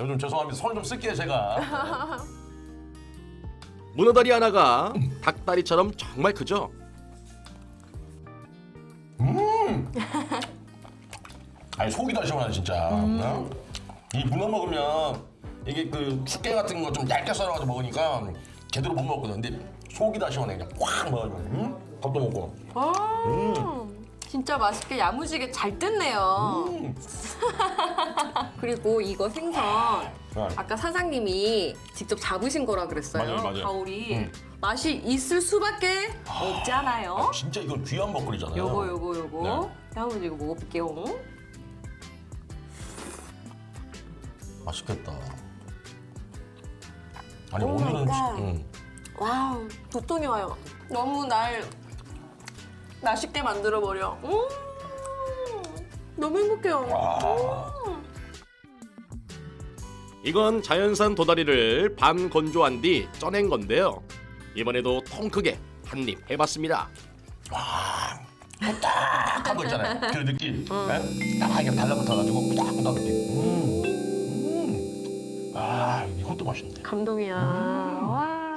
요즘 죄송합니다. 손 좀 쓸게요 제가. 문어다리 하나가 닭다리처럼 정말 크죠? 아니 속이 다 시원하네 진짜. 어? 이 문어 먹으면 이게 그 숙회 같은 거 좀 얇게 썰어가지고 먹으니까 제대로 못 먹거든. 근데 속이 다 시원해 그냥 꽉 먹어가지고. 응? 밥도 먹고. 아, 진짜 맛있게 야무지게 잘 뜯네요. 음. 그리고 이거 생선 네. 아까 사장님이 직접 잡으신 거라 그랬어요. 맞아요, 맞아요. 가오리 음. 맛이 있을 수밖에 없잖아요. 진짜 이건 귀한 먹거리잖아요. 요거 요거 요거 네. 한번 이거 먹어볼게요. 맛있겠다. 아니 오 오늘은 갓. 응. 와우 두통이 와요. 너무 날 맛있게 만들어 버려. 음, 너무 행복해요. 와. 이건 자연산 도다리를 반 건조한 뒤 쪄낸 건데요. 이번에도 통 크게 한 입 해봤습니다. 딱한 거 있잖아요. 그 느낌. 네? 딱 이게 달라붙어가지고 딱한 느낌. 음. 음. 아 이것도 맛있네. 감동이야. 와.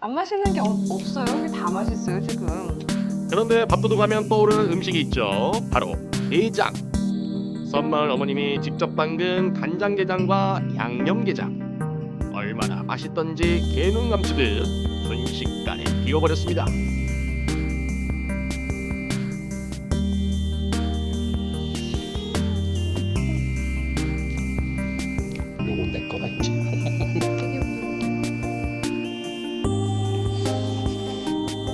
안 맛있는 게 없, 없어요. 여기 다 맛있어요 지금. 그런데 밥도둑 하면 떠오르는 음식이 있죠. 바로 게장. 선마을 어머님이 직접 담근 간장게장과 양념게장. 얼마나 맛있던지 개눈 감추듯 순식간에 비워버렸습니다.